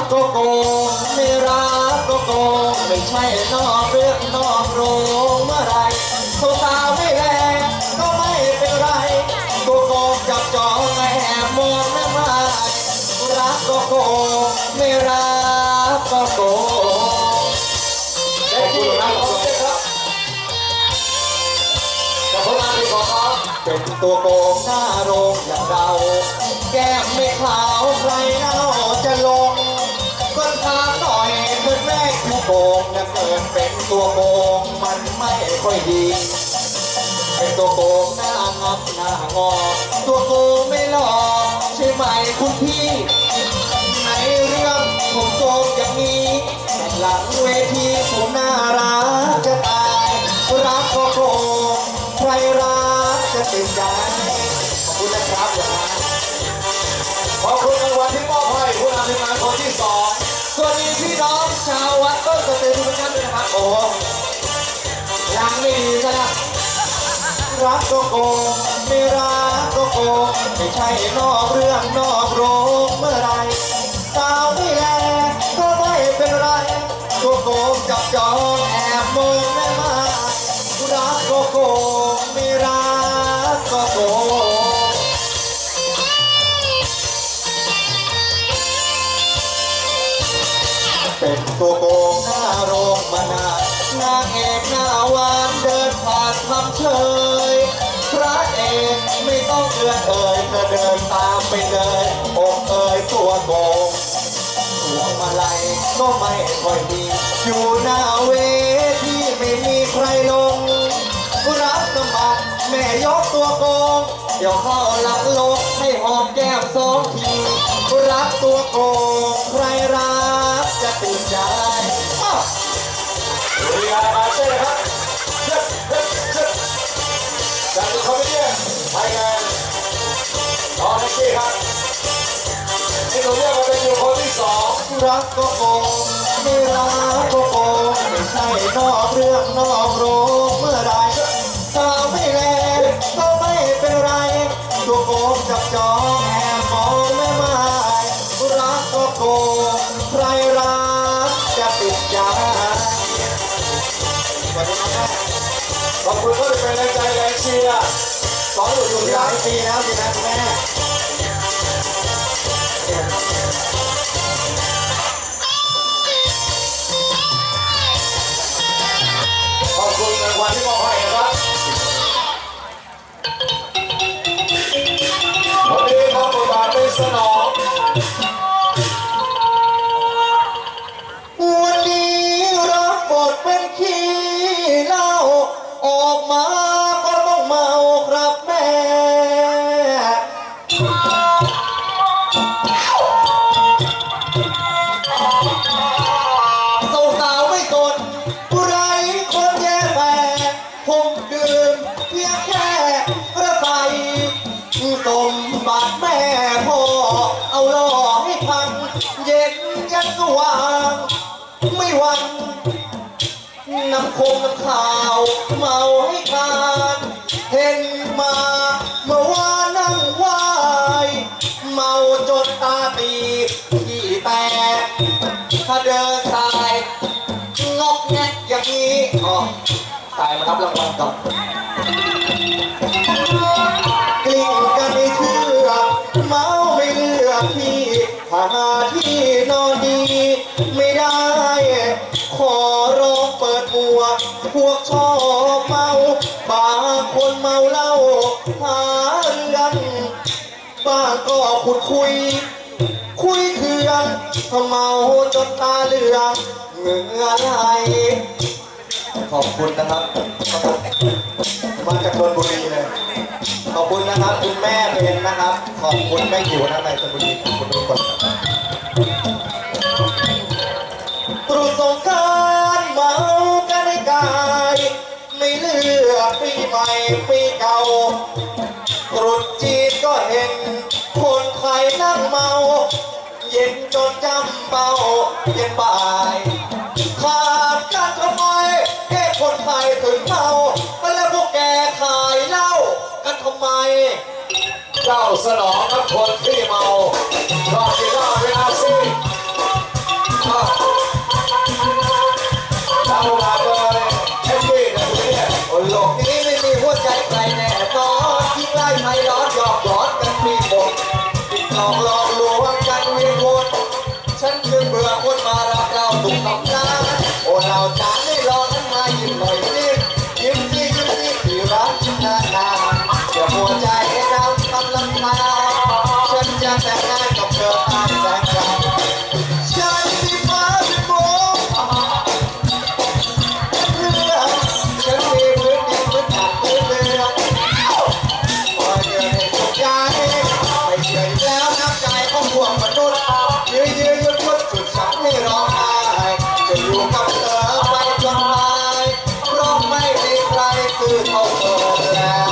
กก็โกงไม่รักก็โกงไม่ใช่นอกเรื่องนอกโรงเมื่อไหรสาวๆไม่แลก็ไม่เป็นไรก็โกงจับจองแอบมองหน้ามารักก็โกงไม่รักก็โกงและที่รักของเจ้ครับแต่ผลงานของเขาเป็นตัวโกงหน้าโรงอย่างเรา แก้มไม่ขาวใครเล่าจะลง เกิดเป็นตัวโกงมันไม่ค่อยดี เป็นตัวโกงหน้างับหน้างอ ตัวโกงไม่หลอกใช่ไหมคุณพี่ในเรื่องผมโกงอย่างนี้แต่หลังเวทีผมน่ารักจะตาย รักก็โกงใครรักจะติดใจขอบคุณนะครับขอบคุณรางวัลที่มอบให้ผู้นำทีมงานคนที่สอง สวัสดีพี่น้องชาววัดต้นสเตยทุกท่านด้วยนะครับโอ้โหยังไม่ดีซะนะรักก็โกงไม่รักก็โกงไม่ใช่นอกเรื่องนอกโรงเมื่อไรสาวไม่แลก็ไม่เป็นไรก็โกงจับจองแอบมองแม่ม เป็นตัวโกงหน้าโรงมานานนางเอกหน้าหวานเดินผ่านคำเชยพระเอกไม่ต้องเอื้อนเอ่ยก็เดินตามไปเลยอกเอ่ยตัวโกงหัวมาลัยก็ไม่ค่อยดีอยู่หน้าเวทีไม่มีใครลง รับสมัครแม่ยกตัวโกง เดี๋ยวเข้าหลักลกให้หอมแก้มสองที รักตัวโกงใครรักจะติดใจอ้าวรีอามาเต้ครับเชิดเชิดเชิดจากตัวคอมเมดี้ไทยแลนด์น้องนักกี้ครับที่เราเรียกว่าเป็นอยู่คนที่สองรักก็โกงไม่รักก็ โกงใครรักจะติดใจสวัสดีครับแม่ขอบคุณก็เป็นแรงใจแรงเชียร์สองหนุ่มอยู่หลายปีแล้วสินะคุณแม่ เย็นยันสว่าง ไม่หวันน้ำคงน้ำข่าวเมาให้ทาน เห็นมาเมื่อวานนั่งไหวายเมาจนตาตีที่แตกถ้าเดินสายงอกแงกอย่างนี้อ๋อตายมารับรางวัลก่อน หาที่นอนดี ไม่ได้ ขอร้องเปิดหมวพวกชอบเมาบางคนเมาเหล้าหาเรื่องบ้างก็ขุดคุย คุยเถื่อนเมาจนตาเหลืองเหงื่อไหลขอบคุณนะครับมาจากชนบุรีเลยขอบคุณนะครับ คุณแม่เป็นนะครับ ขอบคุณแม่อยู่นะในชนบุรีขอบคุณทุกคน ใหม่ปีเก่าตรุษจีนก็เห็น คนไทยนั่งเมา เย็นจนจำเบาเย็นบ่ายขาดกันทำไมแค่คนไทยถึงเมาแล้วพวกแกขายเหล้ากันทำไม เจ้าสนองครับคนที่เมา สุขสองล้โอ้เราจ๋าได้รอทั้งมายิ้มหน่อย Oh,